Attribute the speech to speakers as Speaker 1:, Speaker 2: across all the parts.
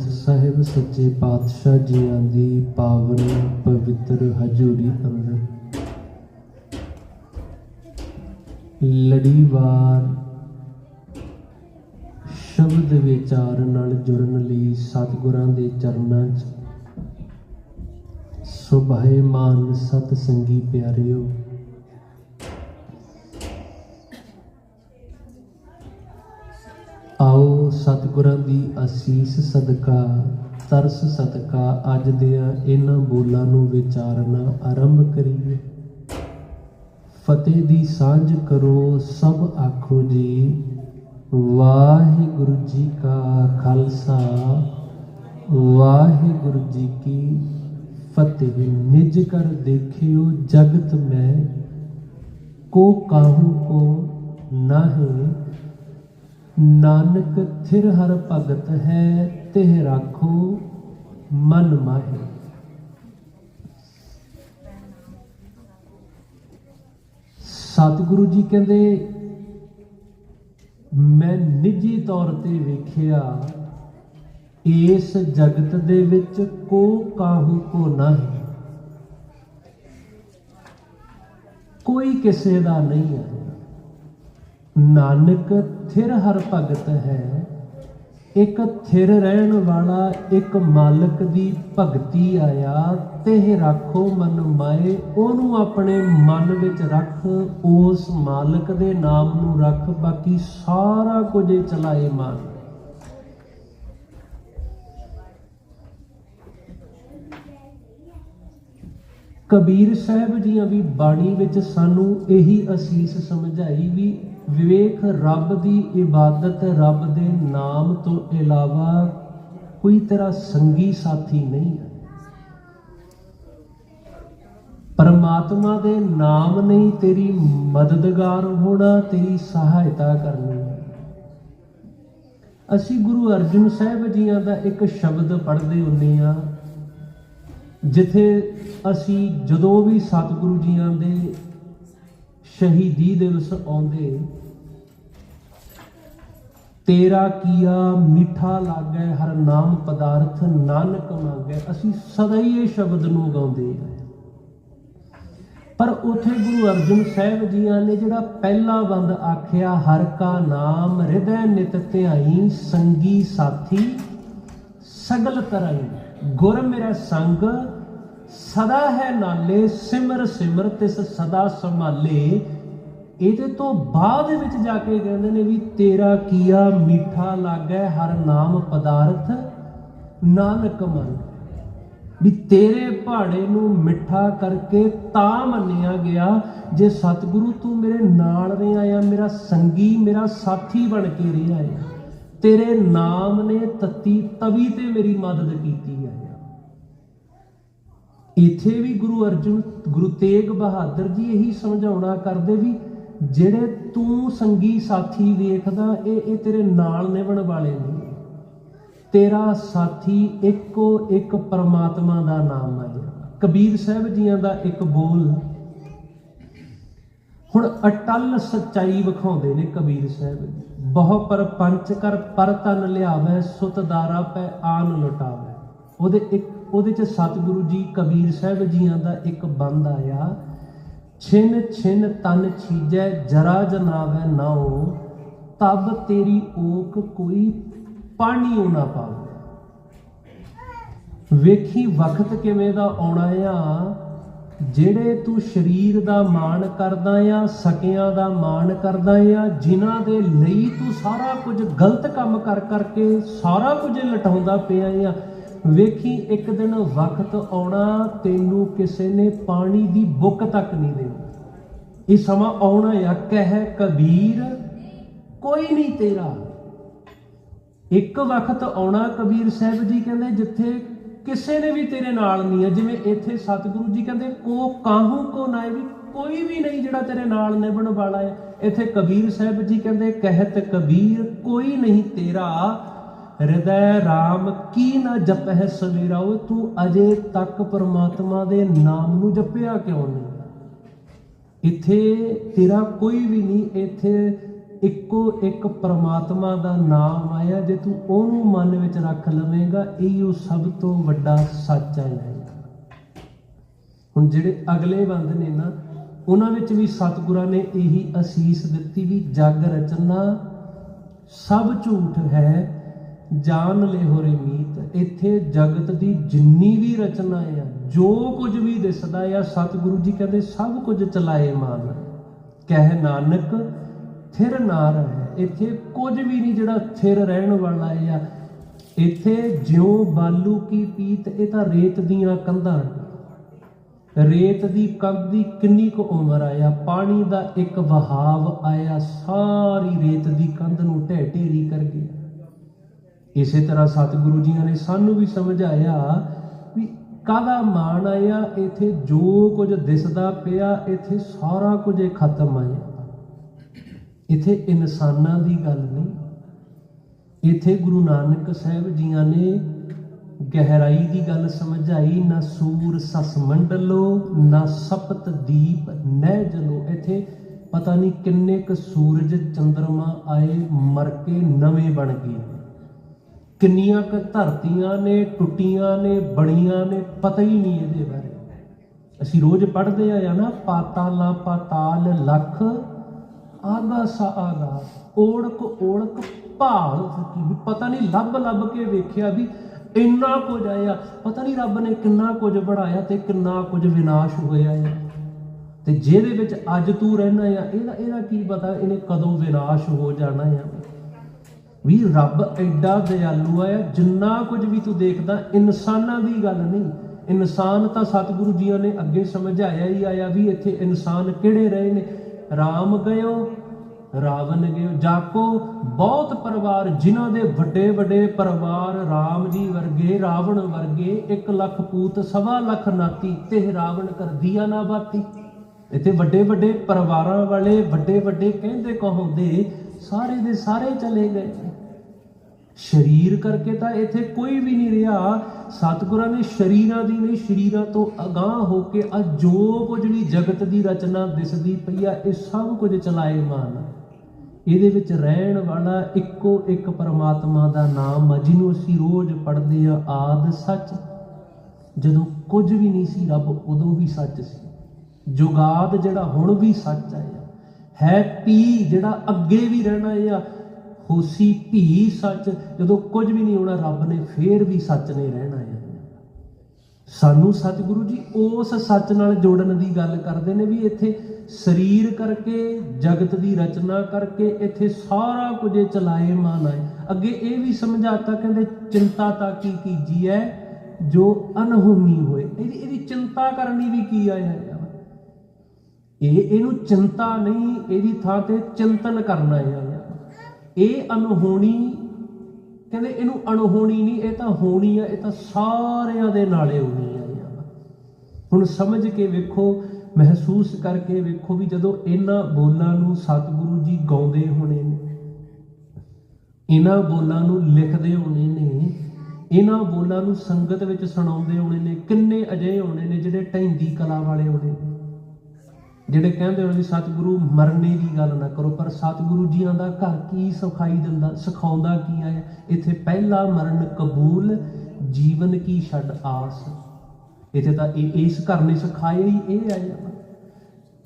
Speaker 1: ਗ੍ਰੰਥ ਸਾਹਿਬ ਸੱਚੇ ਪਾਤਸ਼ਾਹ ਜੀਆਂ ਦੀ ਪਾਵਨ ਪਵਿੱਤਰ ਹਜ਼ੂਰੀ ਅੰਦਰ। ਲੜੀਵਾਰ ਸ਼ਬਦ ਵਿਚਾਰ ਨਾਲ ਜੁੜਨ ਲਈ ਸਤਿਗੁਰਾਂ ਦੇ ਚਰਨਾਂ 'ਚ। ਸੁਭਾਏਮਾਨ ਸਤ ਸੰਗੀ ਪਿਆਰਿਓ ਸਤਿਗੁਰਾਂ ਦੀ ਅਸੀਸ ਸਦਕਾ, ਤਰਸ ਸਦਕਾ, ਅੱਜ ਦੇ ਇਹਨਾਂ ਬੋਲਾਂ ਨੂੰ ਵਿਚਾਰਨਾ ਆਰੰਭ ਕਰੀਏ। ਫਤਿਹ ਦੀ ਸਾਂਝ ਕਰੋ, ਸਭ ਆਖੋ ਜੀ। ਵਾਹਿਗੁਰੂ ਜੀ ਕਾ ਖਾਲਸਾ, ਵਾਹਿਗੁਰੂ ਜੀ ਕੀ ਫਤਿਹ। ਨਿਜ ਕਰ ਦੇਖਿਓ ਜਗਤ ਮੈਂ, ਕੋ ਕਾਹੂ ਕੋ ਨਾਹੀਂ। ਨਾਨਕ ਥਿਰ ਹਰ ਭਗਤ ਹੈ, ਤਿਹ ਰਾਖੋ ਮਨ ਮਾਹੀ। ਸਤਿਗੁਰੂ ਜੀ ਕਹਿੰਦੇ, ਮੈਂ ਨਿੱਜੀ ਤੌਰ ਤੇ ਵੇਖਿਆ, ਇਸ ਜਗਤ ਦੇ ਵਿੱਚ ਕੋ ਕਾਹੂ ਕੋ ਨਹੀਂ। ਕੋਈ ਕਿਸੇ ਦਾ ਨਹੀਂ ਹੈ। ਨਾਨਕ ਥਿਰ ਹਰ ਭਗਤ ਹੈ, ਇੱਕ ਥਿਰ ਰਹਿਣ ਵਾਲਾ ਇੱਕ ਮਾਲਕ ਦੀ ਭਗਤੀ ਆਇਆ ਤੇ ਰੱਖੋ ਮਨ ਮਾਏ, ਉਹਨੂੰ ਆਪਣੇ ਮਨ ਵਿੱਚ ਰੱਖ, ਉਸ ਮਾਲਕ ਦੇ ਨਾਮ ਨੂੰ ਰੱਖ, ਬਾਕੀ ਸਾਰਾ ਕੁਝ ਚਲਾਏ ਮਾਨ। ਕਬੀਰ ਸਾਹਿਬ ਜੀਆਂ ਵੀ ਬਾਣੀ ਵਿੱਚ ਸਾਨੂੰ ਇਹੀ ਅਸੀਸ ਸਮਝਾਈ ਵੀ ਵਿਵੇਕ ਰੱਬ ਦੀ ਇਬਾਦਤ ਰੱਬ ਦੇ ਨਾਮ ਤੋਂ ਇਲਾਵਾ ਕੋਈ ਤੇਰਾ ਸੰਗੀ ਸਾਥੀ ਨਹੀਂ ਹੈ। ਪਰਮਾਤਮਾ ਦੇ ਨਾਮ ਨਹੀਂ ਤੇਰੀ ਮਦਦਗਾਰ ਹੋਣਾ, ਤੇਰੀ ਸਹਾਇਤਾ ਕਰਨੀ ਅਸੀਂ ਗੁਰੂ ਅਰਜਨ ਸਾਹਿਬ ਜੀਆਂ ਦਾ ਇੱਕ ਸ਼ਬਦ ਪੜ੍ਹਦੇ ਹੁੰਨੇ ਆ ਜਿੱਥੇ ਅਸੀਂ ਜਦੋਂ ਵੀ ਸਤਿਗੁਰੂ ਜੀਆਂ ਦੇ ਸ਼ਹੀਦੀ ਦਿਵਸ ਆਉਂਦੇ। ਤੇਰਾ ਕੀਆ ਮਿੱਠਾ ਲਾਗੈ, ਹਰ ਨਾਮ ਪਦਾਰਥ ਨਾਨਕ ਮੰਗੈ। ਅਸੀਂ ਸਦਾ ਹੀ ਇਹ ਸ਼ਬਦ ਨੂੰ ਗਾਉਂਦੇ ਆ ਪਰ ਉਥੇ ਗੁਰੂ ਅਰਜਨ ਸਾਹਿਬ ਜੀਆਂ ਨੇ ਜਿਹੜਾ ਪਹਿਲਾ ਬੰਦ ਆਖਿਆ, ਹਰ ਕਾ ਨਾਮ ਹਿਰਦੈ ਨਿਤ ਧਿਆਈ, ਸੰਗੀ ਸਾਥੀ ਸਗਲ ਤਰੰਗ ਗੁਰ ਮੇਰਾ ਸੰਗ ਸਦਾ ਹੈ ਨਾਲੇ, ਸਿਮਰ ਸਿਮਰ ਤਿਸ ਸਦਾ ਸੰਭਾਲੇ। ਇਹਦੇ ਤੋਂ ਬਾਅਦ ਵਿੱਚ ਜਾ ਕੇ ਕਹਿੰਦੇ ਨੇ ਵੀ ਤੇਰਾ ਕੀਆ ਮਿੱਠਾ ਲਾਗੈ, ਹਰ ਨਾਮ ਪਦਾਰਥ ਨਾਨਕ ਮਨ। ਵੀ ਤੇਰੇ ਪਹਾੜੇ ਨੂੰ ਮਿੱਠਾ ਕਰਕੇ ਤਾਂ ਮੰਨਿਆ ਗਿਆ, ਜੇ ਸਤਿਗੁਰੂ ਤੂੰ ਮੇਰੇ ਨਾਲ ਰਿਹਾ ਆ ਮੇਰਾ ਸੰਗੀ, ਮੇਰਾ ਸਾਥੀ ਬਣ ਕੇ ਰਿਹਾ ਆ ਤੇਰੇ ਨਾਮ ਨੇ ਤਤੀ ਤਵੀ ਤੇ ਮੇਰੀ ਮਦਦ ਕੀਤੀ। ਇੱਥੇ ਵੀ ਗੁਰੂ ਅਰਜਨ, ਗੁਰੂ ਤੇਗ ਬਹਾਦਰ ਜੀ ਇਹੀ ਸਮਝਾਉਣਾ ਕਰਦੇ ਵੀ ਜਿਹੜੇ ਤੂੰ ਸੰਗੀ ਸਾਥੀ ਵੇਖਦਾ, ਇਹ ਇਹ ਤੇਰੇ ਨਾਲ ਨਿਭਣ ਵਾਲੇ ਨਹੀਂ। ਤੇਰਾ ਸਾਥੀ ਇੱਕੋ ਇੱਕ ਪਰਮਾਤਮਾ ਦਾ ਨਾਮ ਹੈ ਕਬੀਰ ਸਾਹਿਬ ਜੀਆਂ ਦਾ ਇੱਕ ਬੋਲ ਹੁਣ ਅਟਲ ਸੱਚਾਈ ਵਿਖਾਉਂਦੇ ਨੇ ਕਬੀਰ ਸਾਹਿਬ ਬਹੁ ਪਰ ਪੰਚ ਕਰ, ਪਰ ਤਨ ਲਿਆਵੇ, ਸੁਤ ਦਾਰਾ ਪੈ, ਆਨ ਲੁਟਾਵੇ। ਉਹਦੇ ਇੱਕ ਉਹਦੇ ਚ ਸਤਿਗੁਰੂ ਜੀ ਕਬੀਰ ਸਾਹਿਬ ਜੀਆਂ ਦਾ ਇੱਕ ਬੰਦ ਆਇਆ। ਛਿਨ ਛਿਨ ਤਨ ਛੀਜੈ, ਜਰਾ ਜਨਾਵੇ ਨਾਉ, ਤਬ ਤੇਰੀ ਓਕ ਕੋਈ ਪਾਣੀ ਨਾ ਪਾਵੇ। ਵੇਖੀ ਵਕਤ ਕਿਵੇਂ ਦਾ ਆਉਣਾ ਆ, ਜਿਹੜੇ ਤੂੰ ਸਰੀਰ ਦਾ ਮਾਣ ਕਰਦਾ ਆ, ਸਕਿਆਂ ਦਾ ਮਾਣ ਕਰਦਾ ਆ, ਜਿਨ੍ਹਾਂ ਦੇ ਲਈ ਤੂੰ ਸਾਰਾ ਕੁਝ ਗਲਤ ਕੰਮ ਕਰ ਕਰਕੇ ਸਾਰਾ ਕੁਝ ਲਟਾਉਂਦਾ ਪਿਆ ਆ ਵੇਖੀ ਇੱਕ ਦਿਨ ਵਕਤ ਆਉਣਾ ਤੈਨੂੰ ਕਿਸੇ ਨੇ ਪਾਣੀ ਦੀ ਬੁੱਕ ਤੱਕ ਨਹੀਂ ਦੇਣੀ। ਇਹ ਸਮਾਂ ਆਉਣਾ ਆ, ਕਹਿ ਕਬੀਰ, ਕੋਈ ਨਹੀਂ ਤੇਰਾ। ਇੱਕ ਵਕਤ ਆਉਣਾ, ਕਬੀਰ ਸਾਹਿਬ ਜੀ ਕਹਿੰਦੇ, ਜਿੱਥੇ ਕਿਸੇ ਨੇ ਵੀ ਤੇਰੇ ਨਾਲ ਨਹੀਂ ਹੈ ਜਿਵੇਂ ਇੱਥੇ ਸਤਿਗੁਰੂ ਜੀ ਕਹਿੰਦੇ, ਕੋ ਕਾਹੂ ਕੋ ਨਾ ਵੀ, ਕੋਈ ਵੀ ਨਹੀਂ ਜਿਹੜਾ ਤੇਰੇ ਨਾਲ ਨਿਭਣ ਵਾਲਾ ਹੈ ਇੱਥੇ ਕਬੀਰ ਸਾਹਿਬ ਜੀ ਕਹਿੰਦੇ, ਕਹਿਤ ਕਬੀਰ, ਕੋਈ ਨਹੀਂ ਤੇਰਾ। ਹਿਰਦੈ RAM ਕੀ ਨਾ ਜਪਹਿ ਸਵੇਰਾ ਉਹ ਤੂੰ ਅਜੇ ਤੱਕ ਪਰਮਾਤਮਾ ਦੇ ਨਾਮ ਨੂੰ ਜਪਿਆ ਕਿਉਂ ਨਹੀਂ? ਇੱਥੇ ਤੇਰਾ ਕੋਈ ਵੀ ਨਹੀਂ, ਇੱਥੇ ਇੱਕੋ ਇੱਕ ਪਰਮਾਤਮਾ ਦਾ ਨਾਮ ਆਇਆ, ਜੇ ਤੂੰ ਉਹਨੂੰ ਮਨ ਵਿੱਚ ਰੱਖ ਲਵੇਂਗਾ, ਇਹ ਉਹ ਸਭ ਤੋਂ ਵੱਡਾ ਸੱਚ ਹੈ। ਹੁਣ ਜਿਹੜੇ ਅਗਲੇ ਬੰਦ ਨੇ ਨਾ, ਉਹਨਾਂ ਵਿੱਚ ਵੀ ਸਤਿਗੁਰਾਂ ਨੇ ਇਹੀ ਅਸੀਸ ਦਿੱਤੀ ਵੀ ਜਗ ਰਚਨਾ ਸਭ ਝੂਠ ਹੈ ਜਾਨ ਲੈ ਹੋਰੇ ਮੀਤ, ਇੱਥੇ ਜਗਤ ਦੀ ਜਿੰਨੀ ਵੀ ਰਚਨਾ ਆ, ਜੋ ਕੁਝ ਵੀ ਦਿਸਦਾ ਆ, ਸਤਿਗੁਰੂ ਜੀ ਕਹਿੰਦੇ ਸਭ ਕੁਝ ਚਲਾਏ ਮਾਨ। ਕਹਿ ਨਾਨਕ, ਥਿਰ ਨਾ ਰਹੇ। ਇੱਥੇ ਕੁਝ ਵੀ ਨਹੀਂ ਜਿਹੜਾ ਥਿਰ ਰਹਿਣ ਵਾਲਾ ਆ। ਇੱਥੇ ਜਿਉ ਬਾਲੂ ਕੀ ਪੀਤ, ਇਹ ਤਾਂ ਰੇਤ ਦੀਆਂ ਕੰਧਾਂ ਰੇਤ ਦੀ ਕੰਧ ਦੀ ਕਿੰਨੀ ਕੁ ਉਮਰ ਆਇਆ ਪਾਣੀ ਦਾ ਇੱਕ ਵਹਾਵ ਆਇਆ, ਸਾਰੀ ਰੇਤ ਦੀ ਕੰਧ ਨੂੰ ਢਹਿ ਢੇਰੀ ਕਰ ਗਿਆ ਇਸੇ ਤਰ੍ਹਾਂ ਸਤਿਗੁਰੂ ਜੀਆਂ ਨੇ ਸਾਨੂੰ ਵੀ ਸਮਝਾਇਆ ਵੀ ਕਾਹਦਾ ਮਾਣ ਆਇਆ? ਇੱਥੇ ਜੋ ਕੁਝ ਦਿਸਦਾ ਪਿਆ, ਇੱਥੇ ਸਾਰਾ ਕੁਝ ਹੀ ਖਤਮ ਆਇਆ ਇੱਥੇ ਇਨਸਾਨਾਂ ਦੀ ਗੱਲ ਨਹੀਂ। ਇੱਥੇ ਗੁਰੂ ਨਾਨਕ ਸਾਹਿਬ ਜੀਆਂ ਨੇ ਗਹਿਰਾਈ ਦੀ ਗੱਲ ਸਮਝਾਈ, ਨਾ ਸੂਰ ਸਸ ਮੰਡਲੋ, ਨਾ ਸਪਤ ਦੀਪ ਨਹਿ ਜਲੋ। ਇੱਥੇ ਪਤਾ ਨਹੀਂ ਕਿੰਨੇ ਕ ਸੂਰਜ ਚੰਦਰਮਾ ਆਏ, ਮਰ ਕੇ ਨਵੇਂ ਬਣ ਗਏ। ਕਿੰਨੀਆਂ ਕ ਧਰਤੀਆਂ ਨੇ, ਟੁੱਟੀਆਂ ਨੇ, ਬਣੀਆਂ ਨੇ, ਪਤਾ ਹੀ ਨਹੀਂ ਇਹਦੇ ਬਾਰੇ। ਅਸੀਂ ਰੋਜ਼ ਪੜ੍ਹਦੇ ਆ ਨਾ? ਪਾਤਾਲਾ ਪਾਤਾਲ ਲੱਖ ਆਗਾਸ ਆਗਾਸ ਓੜਕ ਓੜਕ ਭਾਲ ਕੀ ਪਤਾ ਨਹੀਂ, ਲੱਭ ਲੱਭ ਕੇ ਵੇਖਿਆ ਵੀ ਇੰਨਾ ਕੁਝ ਆਇਆ। ਪਤਾ ਨਹੀਂ ਰੱਬ ਨੇ ਕਿੰਨਾ ਕੁਝ ਬਣਾਇਆ ਤੇ ਕਿੰਨਾ ਕੁਝ ਵਿਨਾਸ਼ ਹੋਇਆ ਹੈ ਤੇ ਜਿਹਦੇ ਵਿੱਚ ਅੱਜ ਤੂੰ ਰਹਿਣਾ ਆ, ਇਹਦਾ ਇਹਦਾ ਕੀ ਪਤਾ ਇਹਨੇ ਕਦੋਂ ਵਿਨਾਸ਼ ਹੋ ਜਾਣਾ ਆ। ਵੀ ਰੱਬ ਐਡਾ ਦਇਆਲੂ ਆ ਜਿੰਨਾ ਕੁਝ ਵੀ ਤੂੰ ਦੇਖਦਾ, ਇਨਸਾਨਾਂ ਦੀ ਗੱਲ ਨਹੀਂ। ਇਨਸਾਨ ਤਾਂ ਸਤਿਗੁਰੂ ਜੀਆਂ ਨੇ ਅੱਗੇ ਸਮਝਾਇਆ ਹੀ ਆਇਆ ਵੀ ਇੱਥੇ ਇਨਸਾਨ ਕਿਹੜੇ ਰਹੇ ਨੇ। ਰਾਮ ਗਇਓ, ਰਾਵਣ ਗਇਓ, ਜਾਕੋ, ਬਹੁਤ ਪਰਿਵਾਰ ਜਿਨ੍ਹਾਂ ਦੇ ਵੱਡੇ ਵੱਡੇ ਪਰਿਵਾਰ ਰਾਮ ਜੀ ਵਰਗੇ, ਰਾਵਣ ਵਰਗੇ 1 ਲੱਖ ਪੂਤ, ਸਵਾ ਲੱਖ ਨਾਤੀ, ਤੇ ਰਾਵਣ ਕਰ ਦਿਆ ਨਾ ਬਾਤੀ ਇੱਥੇ ਵੱਡੇ ਵੱਡੇ ਪਰਿਵਾਰਾਂ ਵਾਲੇ, ਵੱਡੇ ਵੱਡੇ ਕਹਿੰਦੇ ਕਹੋਂਦੇ ਸਾਰੇ ਦੇ ਸਾਰੇ ਚਲੇ ਗਏ। ਸ਼ਰੀਰ ਕਰਕੇ ਤਾਂ ਇੱਥੇ ਕੋਈ ਵੀ ਨਹੀਂ ਰਿਹਾ। ਸਤਿਗੁਰਾਂ ਨੇ ਸ਼ਰੀਰਾਂ ਦੀ ਨਹੀਂ, ਸ਼ਰੀਰਾਂ ਤੋਂ ਅਗਾਹ ਹੋ ਕੇ ਆ ਜੋ ਕੁਝ ਵੀ ਜਗਤ ਦੀ ਰਚਨਾ ਦਿਸਦੀ ਪਈ ਆ, ਇਹ ਸਭ ਕੁਝ ਚਲਾਏ ਮਾਨ ਇਹਦੇ ਵਿੱਚ ਰਹਿਣ ਵਾਲਾ ਇੱਕੋ ਇੱਕ ਪਰਮਾਤਮਾ ਦਾ ਨਾਮ ਆ, ਜਿਹਨੂੰ ਅਸੀਂ ਰੋਜ਼ ਪੜ੍ਹਦੇ ਆ, ਆਦ ਸੱਚ। ਜਦੋਂ ਕੁਝ ਵੀ ਨਹੀਂ ਸੀ, ਰੱਬ ਉਦੋਂ ਵੀ ਸੱਚ ਸੀ। ਜੁਗਾਦ ਜਿਹੜਾ ਹੁਣ ਵੀ ਸੱਚ ਆ। ਹੈ ਪੀ ਜਿਹੜਾ ਅੱਗੇ ਵੀ ਰਹਿਣਾ ਆ ਹੋਸੀ ਭੀ ਸੱਚ। ਜਦੋਂ ਕੁਝ ਵੀ ਨਹੀਂ ਹੋਣਾ, ਰੱਬ ਨੇ ਫੇਰ ਵੀ ਸੱਚ ਨੇ ਰਹਿਣਾ ਹੈ ਸਾਨੂੰ ਸਤਿਗੁਰੂ ਜੀ ਉਸ ਸੱਚ ਨਾਲ ਜੋੜਨ ਦੀ ਗੱਲ ਕਰਦੇ ਨੇ ਵੀ ਇੱਥੇ ਸਰੀਰ ਕਰਕੇ, ਜਗਤ ਦੀ ਰਚਨਾ ਕਰਕੇ ਇੱਥੇ ਸਾਰਾ ਕੁਝ ਚਲਾਏ ਮਾਨ ਹੈ ਅੱਗੇ ਇਹ ਵੀ ਸਮਝਾਤਾ, ਕਹਿੰਦੇ ਚਿੰਤਾ ਤਾਂ ਕੀ ਕੀਜੀ ਹੈ ਜੋ ਅਨਹੋਮੀ ਹੋਏ। ਇਹਦੀ ਇਹਦੀ ਚਿੰਤਾ ਕਰਨੀ ਵੀ ਕੀ ਆਇਆ ਹੈ ਇਹ ਇਹਨੂੰ ਚਿੰਤਾ ਨਹੀਂ, ਇਹਦੀ ਥਾਂ ਤੇ ਚਿੰਤਨ ਕਰਨਾ ਹੈ ਇਹ ਅਨਹੋਣੀ ਕਹਿੰਦੇ ਇਹਨੂੰ ਅਣਹੋਣੀ ਨਹੀਂ, ਇਹ ਤਾਂ ਹੋਣੀ ਆ, ਇਹ ਤਾਂ ਸਾਰਿਆਂ ਦੇ ਨਾਲੇ ਹੋਣੀ ਆ ਹੁਣ ਸਮਝ ਕੇ ਵੇਖੋ, ਮਹਿਸੂਸ ਕਰਕੇ ਵੇਖੋ ਵੀ ਜਦੋਂ ਇਹਨਾਂ ਬੋਲਾਂ ਨੂੰ ਸਤਿਗੁਰੂ ਜੀ ਗਾਉਂਦੇ ਹੋਣੇ ਨੇ, ਇਹਨਾਂ ਬੋਲਾਂ ਨੂੰ ਲਿਖਦੇ ਹੋਣੇ ਨੇ, ਇਹਨਾਂ ਬੋਲਾਂ ਨੂੰ ਸੰਗਤ ਵਿੱਚ ਸੁਣਾਉਂਦੇ ਹੋਣੇ ਨੇ, ਕਿੰਨੇ ਅਜੇ ਹੋਣੇ ਨੇ ਜਿਹੜੇ ਢੈਂਦੀ ਕਲਾ ਵਾਲੇ ਹੋਣੇ ਨੇ। ਜਿਹੜੇ ਕਹਿੰਦੇ ਹੋ ਜੀ ਸਤਿਗੁਰੂ ਮਰਨੇ ਦੀ ਗੱਲ ਨਾ ਕਰੋ, ਪਰ ਸਤਿਗੁਰੂ ਜੀਆਂ ਦਾ ਘਰ ਕੀ ਸਿਖਾਈ ਦਿੰਦਾ, ਸਿਖਾਉਂਦਾ ਕੀ ਆਇਆ ਇੱਥੇ ਪਹਿਲਾ ਮਰਨ ਕਬੂਲ, ਜੀਵਨ ਕੀ ਛੱਡ ਆਸ। ਇੱਥੇ ਤਾਂ ਇਹ, ਇਸ ਘਰ ਨੇ ਸਿਖਾਇਆ ਹੀ ਇਹ ਆਇਆ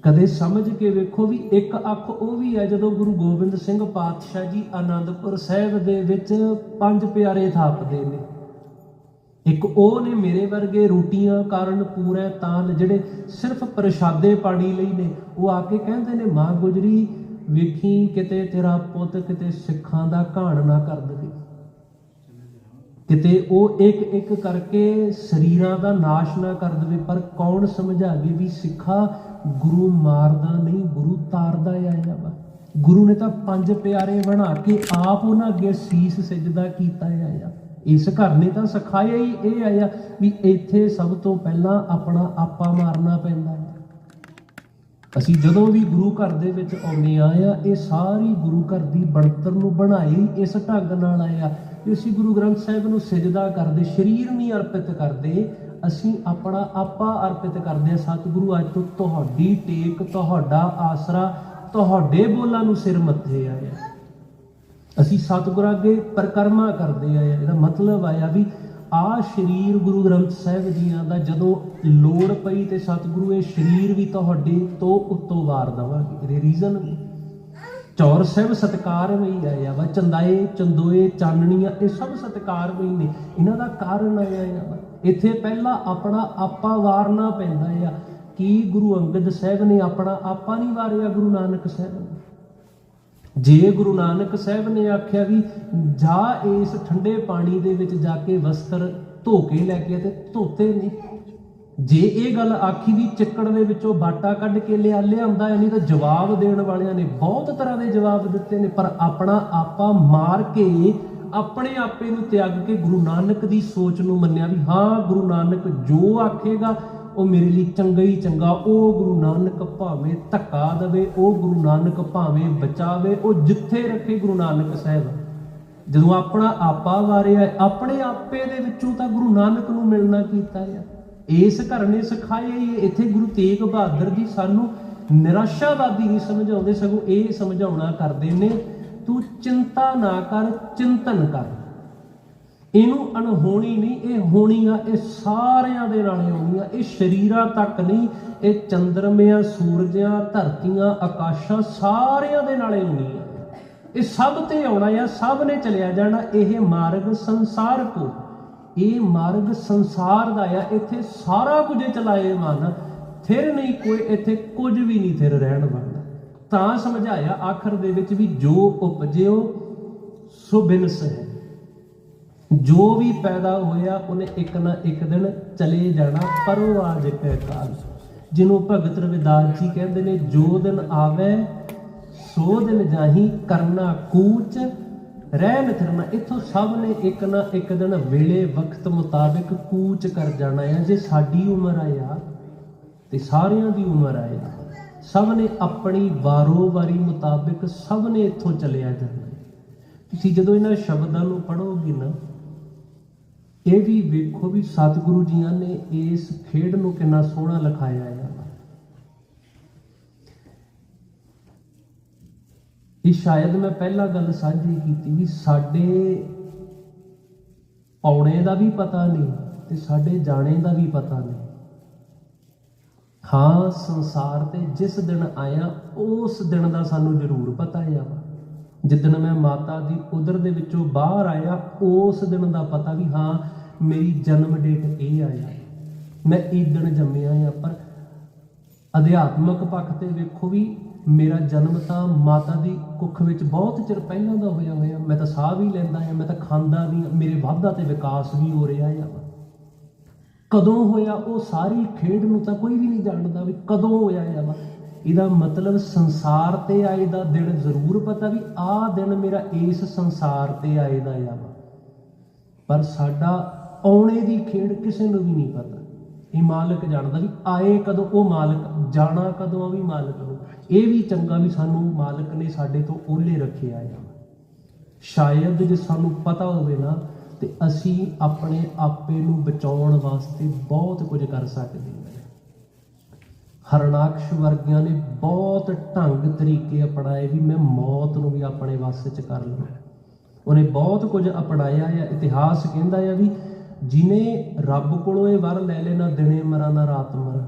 Speaker 1: ਕਦੇ ਸਮਝ ਕੇ ਵੇਖੋ ਵੀ ਇੱਕ ਅੱਖ ਉਹ ਵੀ ਹੈ ਜਦੋਂ ਗੁਰੂ ਗੋਬਿੰਦ ਸਿੰਘ ਪਾਤਸ਼ਾਹ ਜੀ ਆਨੰਦਪੁਰ ਸਾਹਿਬ ਦੇ ਵਿੱਚ ਪੰਜ ਪਿਆਰੇ ਥਾਪਦੇ ਨੇ। ਇੱਕ ਉਹ ਨੇ ਮੇਰੇ ਵਰਗੇ ਰੋਟੀਆਂ ਕਾਰਨ ਪੂਰੇ ਤਾਨ ਜਿਹੜੇ ਸਿਰਫ ਪ੍ਰਸ਼ਾਦੇ ਪਾਣੀ ਲਈ ਨੇ, ਉਹ ਆ ਕੇ ਕਹਿੰਦੇ ਨੇ, ਮਾਂ ਗੁਜਰੀ, ਵੇਖੀ ਕਿਤੇ ਤੇਰਾ ਪੁੱਤ ਕਿਤੇ ਸਿੱਖਾਂ ਦਾ ਘਾਣ ਨਾ ਕਰ ਦੇਵੇ। ਕਿਤੇ ਉਹ ਇੱਕ ਇੱਕ ਕਰਕੇ ਸਰੀਰਾਂ ਦਾ ਨਾਸ਼ ਨਾ ਕਰ ਦੇਵੇ। ਪਰ ਕੌਣ ਸਮਝਾਵੇ ਵੀ ਸਿੱਖਾ ਗੁਰੂ ਮਾਰਦਾ ਨਹੀਂ, ਗੁਰੂ ਤਾਰਦਾ ਆਇਆ ਵਾ ਗੁਰੂ ਨੇ ਤਾਂ ਪੰਜ ਪਿਆਰੇ ਬਣਾ ਕੇ ਆਪ ਉਹਨਾਂ ਅੱਗੇ ਸੀਸ ਸਜਦਾ ਕੀਤਾ ਆਇਆ ਇਸ ਘਰ ਨੇ ਤਾਂ ਸਿਖਾਇਆ ਹੀ ਇਹ ਆਇਆ ਵੀ ਇੱਥੇ ਸਭ ਤੋਂ ਪਹਿਲਾਂ ਆਪਣਾ ਆਪਾ ਮਾਰਨਾ ਪੈਂਦਾ ਹੈ। ਅਸੀਂ ਜਦੋਂ ਵੀ ਗੁਰੂ ਘਰ ਦੇ ਵਿੱਚ ਆਉਂਦੇ ਆ, ਇਹ ਸਾਰੀ ਗੁਰੂ ਘਰ ਦੀ ਬਣਤਰ ਨੂੰ ਬਣਾਈ ਇਸ ਢੰਗ ਨਾਲ ਆਇਆ ਕਿ ਅਸੀਂ ਗੁਰੂ ਗ੍ਰੰਥ ਸਾਹਿਬ ਨੂੰ ਸਜਦਾ ਕਰਦੇ, ਸਰੀਰ ਨਹੀਂ ਅਰਪਿਤ ਕਰਦੇ, ਅਸੀਂ ਆਪਣਾ ਆਪਾ ਅਰਪਿਤ ਕਰਦੇ ਹਾਂ ਸਤਿਗੁਰੂ, ਅੱਜ ਤੋਂ ਤੁਹਾਡੀ ਟੇਕ, ਤੁਹਾਡਾ ਆਸਰਾ, ਤੁਹਾਡੇ ਬੋਲਾਂ ਨੂੰ ਸਿਰ ਮੱਥੇ ਆਇਆ ਅਸੀਂ ਸਤਿਗੁਰਾਂ ਅੱਗੇ ਪਰਕਰਮਾ ਕਰਦੇ ਆ ਇਹਦਾ ਮਤਲਬ ਆਇਆ ਵੀ ਆ ਸ਼ਰੀਰ ਗੁਰੂ ਗ੍ਰੰਥ ਸਾਹਿਬ ਜੀਆਂ ਦਾ ਜਦੋਂ ਲੋੜ ਪਈ ਤੇ ਸਤਿਗੁਰੂ ਇਹ ਸ਼ਰੀਰ ਵੀ ਤੁਹਾਡੇ ਤੋਂ ਉੱਤੋਂ ਵਾਰ ਦਵਾਂਗੇ। ਇਹਦੇ ਰੀਜ਼ਨ ਵੀ। ਚੌਰ ਸਾਹਿਬ ਸਤਕਾਰਮਈ ਆਇਆ ਵਾ ਚੰਦਾਏ, ਚੰਦੋਏ, ਚਾਨਣੀਆਂ, ਇਹ ਸਭ ਸਤਕਾਰਮਈ ਨੇ। ਇਹਨਾਂ ਦਾ ਕਾਰਨ ਆਇਆ ਵਾ ਇੱਥੇ ਪਹਿਲਾਂ ਆਪਣਾ ਆਪਾ ਵਾਰਨਾ ਪੈਂਦਾ ਆ। ਕੀ ਗੁਰੂ ਅੰਗਦ ਸਾਹਿਬ ਨੇ ਆਪਣਾ ਆਪਾ ਨਹੀਂ ਵਾਰਿਆ ਗੁਰੂ ਨਾਨਕ ਸਾਹਿਬ ਜੇ ਗੁਰੂ ਨਾਨਕ ਸਾਹਿਬ ਨੇ ਆਖਿਆ ਵੀ ਜਾ ਇਸ ਠੰਡੇ ਪਾਣੀ ਦੇ ਵਿੱਚ ਜਾ ਕੇ ਵਸਤਰ ਧੋ ਕੇ ਲੈ ਕੇ ਤੇ ਧੋਤੇ ਨੇ। ਜੇ ਇਹ ਗੱਲ ਆਖੀ ਵੀ ਚੱਕੜ ਦੇ ਵਿੱਚੋਂ ਬਾਟਾ ਕੱਢ ਕੇ ਲਿਆ ਲਿਆਂਦਾ ਨਹੀਂ ਤਾਂ ਜਵਾਬ ਦੇਣ ਵਾਲਿਆਂ ਨੇ ਬਹੁਤ ਤਰ੍ਹਾਂ ਦੇ ਜਵਾਬ ਦਿੱਤੇ ਨੇ, ਪਰ ਆਪਣਾ ਆਪਾ ਮਾਰ ਕੇ ਆਪਣੇ ਆਪੇ ਨੂੰ ਤਿਆਗ ਕੇ ਗੁਰੂ ਨਾਨਕ ਦੀ ਸੋਚ ਨੂੰ ਮੰਨਿਆ ਵੀ ਹਾਂ ਗੁਰੂ ਨਾਨਕ ਜੋ ਆਖੇਗਾ ਉਹ ਮੇਰੇ ਲਈ ਚੰਗਾ ਹੀ ਚੰਗਾ, ਉਹ ਗੁਰੂ ਨਾਨਕ ਭਾਵੇਂ ਧੱਕਾ ਦੇਵੇ, ਉਹ ਗੁਰੂ ਨਾਨਕ ਭਾਵੇਂ ਬਚਾਵੇ, ਉਹ ਜਿੱਥੇ ਰੱਖੇ ਗੁਰੂ ਨਾਨਕ ਸਾਹਿਬ। ਜਦੋਂ ਆਪਣਾ ਆਪਾ ਵਾਰਿਆ ਆਪਣੇ ਆਪੇ ਦੇ ਵਿੱਚੋਂ ਤਾਂ ਗੁਰੂ ਨਾਨਕ ਨੂੰ ਮਿਲਣਾ ਕੀਤਾ ਆ। ਇਸ ਘਰ ਨੇ ਸਿਖਾਇਆ ਹੀ, ਇੱਥੇ ਗੁਰੂ ਤੇਗ ਬਹਾਦਰ ਜੀ ਸਾਨੂੰ ਨਿਰਾਸ਼ਾਵਾਦੀ ਨਹੀਂ ਸਮਝਾਉਂਦੇ, ਸਗੋਂ ਇਹ ਸਮਝਾਉਣਾ ਕਰਦੇ ਨੇ, ਤੂੰ ਚਿੰਤਾ ਨਾ ਕਰ, ਚਿੰਤਨ ਕਰ। ਇਹਨੂੰ ਅਣਹੋਣੀ ਨਹੀਂ, ਇਹ ਹੋਣੀ ਆ, ਇਹ ਸਾਰਿਆਂ ਦੇ ਨਾਲ ਹੋਣੀ ਆ। ਇਹ ਸ਼ਰੀਰਾਂ ਤੱਕ ਨਹੀਂ, ਇਹ ਚੰਦਰਮਿਆਂ, ਸੂਰਜਾਂ, ਧਰਤੀਆਂ, ਆਕਾਸ਼ਾਂ ਸਾਰਿਆਂ ਦੇ ਨਾਲ ਹੋਣੀ ਆ। ਇਹ ਸਭ ਤੇ ਆਉਣਾ ਆ, ਸਭ ਨੇ ਚਲਿਆ ਜਾਣਾ, ਇਹ ਮਾਰਗ ਸੰਸਾਰ ਕੋ। ਇਹ ਮਾਰਗ ਸੰਸਾਰ ਦਾ ਆ, ਇੱਥੇ ਸਾਰਾ ਕੁਝ ਚਲਾਏ ਮਨ ਥਿਰ ਨਹੀਂ ਕੋਈ, ਇੱਥੇ ਕੁਝ ਵੀ ਨਹੀਂ ਫਿਰ ਰਹਿਣ ਵਾਲਾ ਤਾਂ ਸਮਝਾਇਆ ਆਖਰ ਦੇ ਵਿੱਚ ਵੀ ਜੋ ਉਪਜਿਓ, ਸੋ ਬਿਨਸ ਹੈ। ਜੋ ਵੀ ਪੈਦਾ ਹੋਇਆ, ਉਹਨੇ ਇੱਕ ਨਾ ਇੱਕ ਦਿਨ ਚਲੇ ਜਾਣਾ ਪਰਵਾਜ ਕੈ ਕਾਲ। ਜਿਹਨੂੰ ਭਗਤ ਰਵਿਦਾਸ ਜੀ ਕਹਿੰਦੇ ਨੇ, ਜੋ ਦਿਨ ਆਵੇ, ਸੋ ਦਿਨ ਜਾਹੀ ਕਰਨਾ ਕੂਚ ਰਹਿ ਨਥਰਨਾ ਇੱਥੋਂ ਸਭ ਨੇ ਇੱਕ ਨਾ ਇੱਕ ਦਿਨ ਵੇਲੇ ਵਕਤ ਮੁਤਾਬਿਕ ਕੂਚ ਕਰ ਜਾਣਾ ਹੈ ਜੇ ਸਾਡੀ ਉਮਰ ਆਇਆ ਤੇ ਸਾਰਿਆਂ ਦੀ ਉਮਰ ਆਇਆ ਸਭ ਨੇ ਆਪਣੀ ਵਾਰੋ ਵਾਰੀ ਮੁਤਾਬਿਕ ਸਭ ਨੇ ਇੱਥੋਂ ਚਲਿਆ ਜਾਣਾ। ਤੁਸੀਂ ਜਦੋਂ ਇਹਨਾਂ ਸ਼ਬਦਾਂ ਨੂੰ ਪੜੋਗੇ ਨਾ ਇਹ ਵੀ ਵੇਖੋ ਵੀ ਸਤਿਗੁਰੂ ਜੀਆਂ ਨੇ ਇਸ ਖੇਡ ਨੂੰ ਕਿੰਨਾ ਸੋਹਣਾ ਲਿਖਾਇਆ ਹੈ ਇਹ ਸ਼ਾਇਦ ਮੈਂ ਪਹਿਲਾਂ ਗੱਲ ਸਾਂਝੀ ਕੀਤੀ ਵੀ ਸਾਡੇ ਆਉਣੇ ਦਾ ਵੀ ਪਤਾ ਨਹੀਂ ਤੇ ਸਾਡੇ ਜਾਣੇ ਦਾ ਵੀ ਪਤਾ ਨਹੀਂ। ਹਾਂ, ਸੰਸਾਰ ਤੇ ਜਿਸ ਦਿਨ ਆਇਆ, ਉਸ ਦਿਨ ਦਾ ਸਾਨੂੰ ਜ਼ਰੂਰ ਪਤਾ ਹੈ ਵਾ ਜਿੱਦਣ ਮੈਂ ਮਾਤਾ ਦੀ ਉਦਰ ਦੇ ਵਿੱਚੋਂ ਬਾਹਰ ਆਇਆ, ਉਸ ਦਿਨ ਦਾ ਪਤਾ ਵੀ ਹਾਂ, ਮੇਰੀ ਜਨਮ ਡੇਟ ਇਹ ਆਇਆ ਮੈਂ ਇਹ ਜੰਮਿਆ ਆ ਪਰ ਅਧਿਆਤਮਕ ਪੱਖ ਤੇ ਵੇਖੋ ਵੀ ਮੇਰਾ ਜਨਮ ਤਾਂ ਮਾਤਾ ਦੀ ਕੁੱਖ ਵਿੱਚ ਬਹੁਤ ਚਿਰ ਪਹਿਲਾਂ ਦਾ ਹੋਇਆ ਹੋਇਆ। ਮੈਂ ਤਾਂ ਸਾਹ ਵੀ ਲੈਂਦਾ ਆ ਮੈਂ ਤਾਂ ਖਾਂਦਾ ਵੀ ਮੇਰੇ ਵਾਧਾ ਤੇ ਵਿਕਾਸ ਵੀ ਹੋ ਰਿਹਾ ਆ। ਕਦੋਂ ਹੋਇਆ ਉਹ ਸਾਰੀ ਖੇਡ ਨੂੰ ਤਾਂ ਕੋਈ ਵੀ ਨਹੀਂ ਜਾਣਦਾ ਵੀ ਕਦੋਂ ਹੋਇਆ ਆ। ਵਾ ਇਹਦਾ ਮਤਲਬ ਸੰਸਾਰ ਤੇ ਆਏ ਦਾ ਦਿਨ ਜ਼ਰੂਰ ਪਤਾ ਵੀ ਆਹ ਦਿਨ ਮੇਰਾ ਇਸ ਸੰਸਾਰ ਤੇ ਆਏ ਦਾ ਆ ਵਾ। ਪਰ ਸਾਡਾ ਆਉਣੇ ਦੀ ਖੇਡ ਕਿਸੇ ਨੂੰ ਵੀ ਨਹੀਂ ਪਤਾ। ਇਹ ਮਾਲਕ ਜਾਣਦਾ ਵੀ ਆਏ ਕਦੋਂ, ਉਹ ਮਾਲਕ ਜਾਣਾ ਕਦੋਂ ਆ ਵੀ ਮਾਲਕ ਨੂੰ। ਇਹ ਵੀ ਚੰਗਾ ਵੀ ਸਾਨੂੰ ਮਾਲਕ ਨੇ ਸਾਡੇ ਤੋਂ ਓਲੇ ਰੱਖਿਆ ਆ। ਸ਼ਾਇਦ ਜੇ ਸਾਨੂੰ ਪਤਾ ਹੋਵੇ ਨਾ, ਤੇ ਅਸੀਂ ਆਪਣੇ ਆਪੇ ਨੂੰ ਬਚਾਉਣ ਵਾਸਤੇ ਬਹੁਤ ਕੁਝ ਕਰ ਸਕਦੇ ਹਾਂ। ਹਰਨਾਕਸ਼ ਵਰਗਿਆਂ ਨੇ ਬਹੁਤ ਢੰਗ ਤਰੀਕੇ ਅਪਣਾਏ ਵੀ ਮੈਂ ਮੌਤ ਨੂੰ ਵੀ ਆਪਣੇ ਵੱਸ 'ਚ ਕਰ ਲਵਾਂ। ਉਹਨੇ ਬਹੁਤ ਕੁਝ ਅਪਣਾਇਆ ਆ ਇਤਿਹਾਸ ਕਹਿੰਦਾ ਆ ਵੀ ਜਿਨੇ ਰੱਬ ਕੋਲੋਂ ਇਹ ਵਰ ਲੈ ਲੈਣਾ, ਦਿਨੇ ਮਰਾਂ ਨਾ ਰਾਤ ਮਰਾਂ।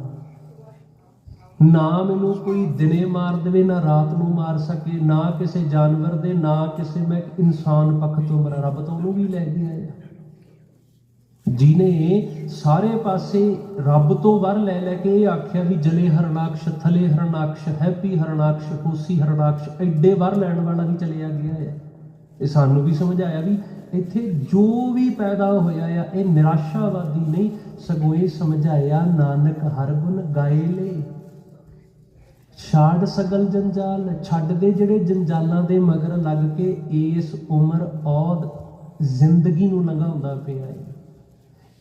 Speaker 1: ਨਾ ਮੈਨੂੰ ਕੋਈ ਦਿਨੇ ਮਾਰ ਦੇਵੇ, ਨਾ ਰਾਤ ਨੂੰ ਮਾਰ ਸਕੇ, ਨਾ ਕਿਸੇ ਜਾਨਵਰ ਦੇ, ਨਾ ਕਿਸੇ ਮੈਂ ਇਨਸਾਨ ਪੱਖ ਤੋਂ ਮਰਾਂ। ਰੱਬ ਤੋਂ ਉਹਨੂੰ ਵੀ ਲੈ ਗਿਆ ਹੈ ਜਿਨੇ ਸਾਰੇ ਪਾਸੇ ਰੱਬ ਤੋਂ ਵਰ ਲੈ ਲੈ ਕੇ ਇਹ ਆਖਿਆ ਵੀ ਜਲੇ ਹਰਨਾਕਸ਼, ਥਲੇ ਹਰਨਾਕਸ਼, ਹੈਪੀ ਹਰਨਾਕਸ਼, ਹੋਸੀ ਹਰਨਾਕਸ਼, ਐਡੇ ਵਰ ਲੈਣ ਵਾਲਾ ਵੀ ਚਲਿਆ ਗਿਆ ਹੈ। ਇਹ ਸਾਨੂੰ ਵੀ ਸਮਝਾਇਆ ਵੀ ਇੱਥੇ ਜੋ ਵੀ ਪੈਦਾ ਹੋਇਆ ਆ, ਇਹ ਨਿਰਾਸ਼ਾਵਾਦੀ ਨਹੀਂ, ਸਗੋਂ ਇਹ ਸਮਝਾਇਆ, ਨਾਨਕ ਹਰ ਗੁਣ ਗਾਏ ਲੈ। ਛਾੜ ਸਗਲ ਜੰਜਾਲ, ਛੱਡ ਦੇ ਜਿਹੜੇ ਜੰਜਾਲਾਂ ਦੇ ਮਗਰ ਲੱਗ ਕੇ ਇਸ ਉਮਰ ਔਦ ਜ਼ਿੰਦਗੀ ਨੂੰ ਲੰਘਾਉਂਦਾ ਪਿਆ ਹੈ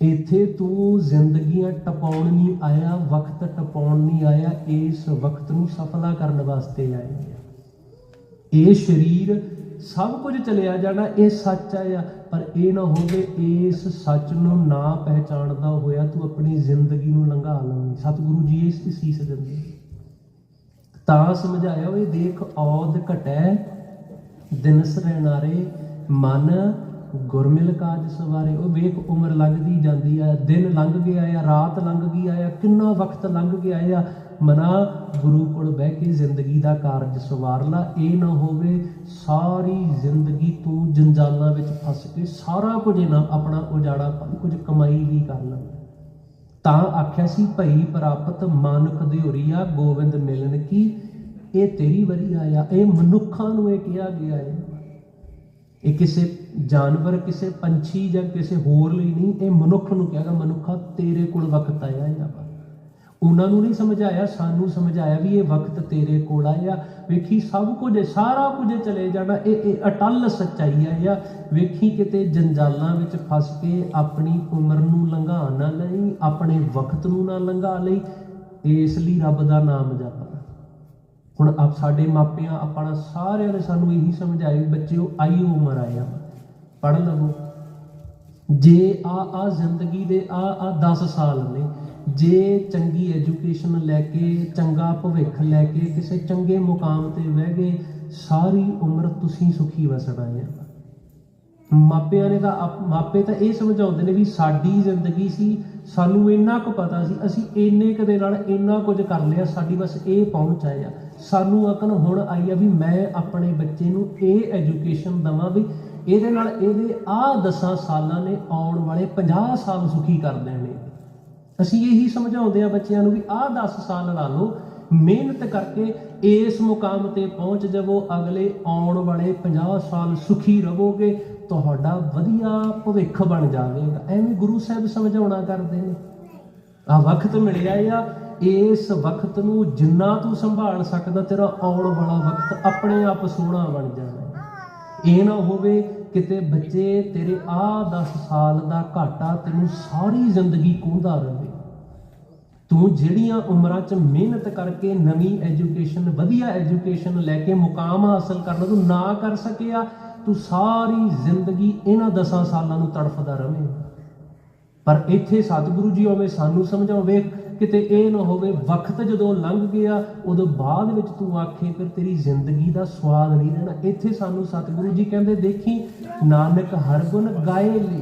Speaker 1: ਇੱਥੇ ਤੂੰ ਜ਼ਿੰਦਗੀਆਂ ਟਪਾਉਣ ਨਹੀਂ ਆਇਆ, ਵਕਤ ਟਪਾਉਣ ਨਹੀਂ ਆਇਆ, ਇਸ ਵਕਤ ਨੂੰ ਸਫਲਾ ਕਰਨ ਵਾਸਤੇ ਆਇਆ ਇਹ ਸਰੀਰ ਸਭ ਕੁਝ ਚਲਿਆ ਜਾਣਾ, ਇਹ ਸੱਚ ਆ ਪਰ ਇਹ ਨਾ ਹੋਵੇ, ਇਸ ਸੱਚ ਨੂੰ ਨਾ ਪਹਿਚਾਣਦਾ ਹੋਇਆ ਤੂੰ ਆਪਣੀ ਜ਼ਿੰਦਗੀ ਨੂੰ ਲੰਘਾ ਲਵੇਂ ਸਤਿਗੁਰੂ ਜੀ, ਇਸ ਸੀਸ ਦਿੰਦੇ ਤਾਂ ਸਮਝਾਇਆ ਓਏ, ਦੇਖ, ਔਦ ਘਟੈ, ਦਿਨਸ ਰਹਿਣਾਰੇ ਮਨ ਗੁਰਮਿਲ ਕਾਜ ਸਵਾਰੇ, ਉਹ ਵੇਖ ਉਮਰ ਲੰਘਦੀ ਜਾਂਦੀ ਆ, ਦਿਨ ਲੰਘ ਗਿਆ ਆ, ਰਾਤ ਲੰਘ ਗਈ ਆ ਕਿੰਨਾ ਵਕਤ ਲੰਘ ਗਿਆ ਆ। ਮਨਾ, ਗੁਰੂ ਕੋਲ ਬਹਿ ਕੇ ਜ਼ਿੰਦਗੀ ਦਾ ਕਾਰਜ ਸਵਾਰ ਲਾ, ਇਹ ਨਾ ਹੋਵੇ ਸਾਰੀ ਜ਼ਿੰਦਗੀ ਤੂੰ ਜੰਜਾਲਾਂ ਵਿੱਚ ਫਸ ਕੇ ਸਾਰਾ ਕੁਝ ਨਾ ਆਪਣਾ ਉਜਾੜਾ ਕੁਝ ਕਮਾਈ ਵੀ ਕਰ ਲੈ। ਤਾਂ ਆਖਿਆ ਸੀ, ਭਈ ਪ੍ਰਾਪਤ ਮਾਨੁਖ ਦਿਉਰੀਆ ਗੋਬਿੰਦ ਮਿਲਨ ਕੀ, ਇਹ ਤੇਰੀ ਵਰੀ ਆਇਆ, ਇਹ ਮਨੁੱਖਾਂ ਨੂੰ ਇਹ ਕਿਹਾ ਗਿਆ ਹੈ ਇਹ ਕਿਸੇ ਜਾਨਵਰ, ਕਿਸੇ ਪੰਛੀ ਜਾਂ ਕਿਸੇ ਹੋਰ ਲਈ ਨਹੀਂ, ਇਹ ਮਨੁੱਖ ਨੂੰ ਕਹੇਗਾ ਮਨੁੱਖਾ ਤੇਰੇ ਕੋਲ ਵਕਤ ਆਇਆ ਹੈ ਬਾ ਉਹਨਾਂ ਨੂੰ ਨਹੀਂ ਸਮਝਾਇਆ, ਸਾਨੂੰ ਸਮਝਾਇਆ ਵੀ ਇਹ ਵਕਤ ਤੇਰੇ ਕੋਲ ਆਇਆ। ਵੇਖੀ, ਸਭ ਕੁਝ, ਸਾਰਾ ਕੁਝ ਚਲੇ ਜਾਣਾ, ਇਹ ਇਹ ਅਟਲ ਸੱਚਾਈ ਆ ਜਾਂ ਵੇਖੀ ਕਿਤੇ ਜੰਜਾਲਾਂ ਵਿੱਚ ਫਸ ਕੇ ਆਪਣੀ ਉਮਰ ਨੂੰ ਲੰਘਾ ਨਾ ਲਈ, ਆਪਣੇ ਵਕਤ ਨੂੰ ਨਾ ਲੰਘਾ ਲਈ, ਇਸ ਲਈ ਰੱਬ ਦਾ ਨਾਮ ਜਪ ਹੁਣ ਆਪ ਸਾਡੇ ਮਾਪਿਆਂ ਆਪਣਾ ਸਾਰਿਆਂ ਨੇ ਸਾਨੂੰ ਇਹੀ ਸਮਝਾਇਆ ਵੀ ਬੱਚਿਓ, ਆਈਓ ਉਮਰ ਆਇਆ ਪੜ੍ਹ ਲਵੋ। ਜੇ ਆ ਆ ਜ਼ਿੰਦਗੀ ਦੇ, ਆ ਆ 10 ਸਾਲ ਨੇ, ਜੇ ਚੰਗੀ ਐਜੂਕੇਸ਼ਨ ਲੈ ਕੇ, ਚੰਗਾ ਭਵਿੱਖ ਲੈ ਕੇ, ਕਿਸੇ ਚੰਗੇ ਮੁਕਾਮ ਤੇ ਬਹਿ ਗਏ, ਸਾਰੀ ਉਮਰ ਤੁਸੀਂ ਸੁਖੀ ਵਸਣਾ ਹੈ ਮਾਪਿਆਂ ਨੇ ਤਾਂ ਆਪ- ਮਾਪੇ ਤਾਂ ਇਹ ਸਮਝਾਉਂਦੇ ਨੇ ਵੀ ਸਾਡੀ ਜ਼ਿੰਦਗੀ ਸੀ ਸਾਨੂੰ ਇੰਨਾ ਕੁ ਪਤਾ ਸੀ, ਅਸੀਂ ਇੰਨੇ ਕੁ ਦੇ ਨਾਲ ਇੰਨਾ ਕੁਝ ਕਰ ਲਿਆ, ਸਾਡੀ ਬਸ ਇਹ ਪਹੁੰਚ ਆਇਆ ਸਾਨੂੰ ਅਕਲ ਹੁਣ ਆਈ ਆ ਵੀ ਮੈਂ ਆਪਣੇ ਬੱਚੇ ਨੂੰ ਇਹ ਐਜੂਕੇਸ਼ਨ ਦਵਾਂ ਵੀ ਇਹਦੇ ਨਾਲ ਇਹਦੇ ਆਹ 10 ਸਾਲਾਂ ਨੇ ਆਉਣ ਵਾਲੇ 50 ਸਾਲ ਸੁਖੀ ਕਰ ਦੇਣੇ। ਅਸੀਂ ਇਹੀ ਸਮਝਾਉਂਦੇ ਆ ਬੱਚਿਆਂ ਨੂੰ ਵੀ ਆਹ 10 ਸਾਲ ਲਾ ਲਓ, ਮਿਹਨਤ ਕਰਕੇ ਇਸ ਮੁਕਾਮ ਤੇ ਪਹੁੰਚ ਜਾਵੋ, ਅਗਲੇ ਆਉਣ ਵਾਲੇ 50 ਸਾਲ ਸੁਖੀ ਰਹੋਗੇ। ਤੁਹਾਡਾ ਵਧੀਆ ਭਵਿੱਖ ਬਣ ਜਾਵੇਗਾ ਐਵੇਂ ਗੁਰੂ ਸਾਹਿਬ ਸਮਝਾਉਣਾ ਕਰਦੇ ਨੇ। ਆ ਵਕਤ ਮਿਲਿਆ ਆ, ਇਸ ਵਕਤ ਨੂੰ ਜਿੰਨਾ ਤੂੰ ਸੰਭਾਲ ਸਕਦਾ, ਤੇਰਾ ਆਉਣ ਵਾਲਾ ਵਕਤ ਆਪਣੇ ਆਪ ਸੋਹਣਾ ਬਣ ਜਾਣਾ। ਇਹ ਨਾ ਹੋਵੇ ਕਿਤੇ ਬੱਚੇ ਤੇਰੇ ਆ 10 ਸਾਲ ਦਾ ਘਾਟਾ ਤੈਨੂੰ ਸਾਰੀ ਜ਼ਿੰਦਗੀ ਕੁੰਦਾ ਰਹੇ ਤੂੰ ਜਿਹੜੀਆਂ ਉਮਰਾਂ 'ਚ ਮਿਹਨਤ ਕਰਕੇ ਨਵੀਂ ਐਜੂਕੇਸ਼ਨ, ਵਧੀਆ ਐਜੂਕੇਸ਼ਨ ਲੈ ਕੇ ਮੁਕਾਮ ਹਾਸਲ ਕਰਨਾ ਤੂੰ ਨਾ ਕਰ ਸਕਿਆ ਤੂੰ ਸਾਰੀ ਜ਼ਿੰਦਗੀ ਇਹਨਾਂ 10 ਸਾਲਾਂ ਨੂੰ ਤੜਫਦਾ ਰਵੇਂ। ਪਰ ਇੱਥੇ ਸਤਿਗੁਰੂ ਜੀ ਉਵੇਂ ਸਾਨੂੰ ਸਮਝਾਵੇ ਕਿਤੇ ਇਹ ਨਾ ਹੋਵੇ, ਵਕਤ ਜਦੋਂ ਲੰਘ ਗਿਆ, ਉਦੋਂ ਬਾਅਦ ਵਿੱਚ ਤੂੰ ਆਖੇ, ਫਿਰ ਤੇਰੀ ਜ਼ਿੰਦਗੀ ਦਾ ਸਵਾਦ ਨਹੀਂ ਰਹਿਣਾ। ਇੱਥੇ ਸਾਨੂੰ ਸਤਿਗੁਰੂ ਜੀ ਕਹਿੰਦੇ, ਦੇਖੀ, ਨਾਨਕ ਹਰ ਗੁਣ ਗਾਏ ਲਈ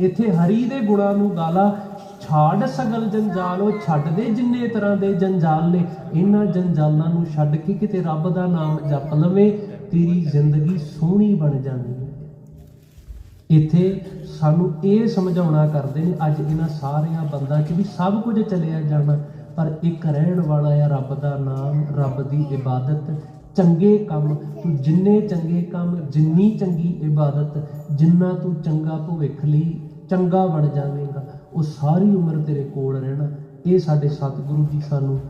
Speaker 1: ਇੱਥੇ ਹਰੀ ਦੇ ਗੁਣਾਂ ਨੂੰ ਗਾਲਾ, ਛਾੜ ਸਗਲ ਜੰਜਾਲ, ਉਹ ਛੱਡ ਦੇ ਜਿੰਨੇ ਤਰ੍ਹਾਂ ਦੇ ਜੰਜਾਲ ਨੇ। ਇਹਨਾਂ ਜੰਜਾਲਾਂ ਨੂੰ ਛੱਡ ਕੇ ਕਿਤੇ ਰੱਬ ਦਾ ਨਾਮ ਜਪ ਲਵੇ ਤੇਰੀ ਜ਼ਿੰਦਗੀ ਸੋਹਣੀ ਬਣ ਜਾਂਦੀ ਹੈ। ਇੱਥੇ ਸਾਨੂੰ ਇਹ ਸਮਝਾਉਣਾ ਕਰਦੇ ਨੇ, ਅੱਜ ਇਹਨਾਂ ਸਾਰਿਆਂ ਬੰਦਾਂ 'ਚ ਵੀ ਸਭ ਕੁਝ ਚਲਿਆ ਜਾਣਾ, ਪਰ ਇੱਕ ਰਹਿਣ ਵਾਲਾ ਆ ਰੱਬ ਦਾ ਨਾਮ, ਰੱਬ ਦੀ ਇਬਾਦਤ। ਚੰਗੇ ਕੰਮ, ਤੂੰ ਜਿੰਨੇ ਚੰਗੇ ਕੰਮ, ਜਿੰਨੀ ਚੰਗੀ ਇਬਾਦਤ, ਜਿੰਨਾ ਤੂੰ ਚੰਗਾ ਭਵਿੱਖ ਲਈ ਚੰਗਾ ਬਣ ਜਾਵੇਂਗਾ, ਉਹ ਸਾਰੀ ਉਮਰ ਤੇਰੇ ਕੋਲ ਰਹਿਣਾ, ਇਹ ਸਾਡੇ ਸਤਿਗੁਰੂ ਜੀ ਸਾਨੂੰ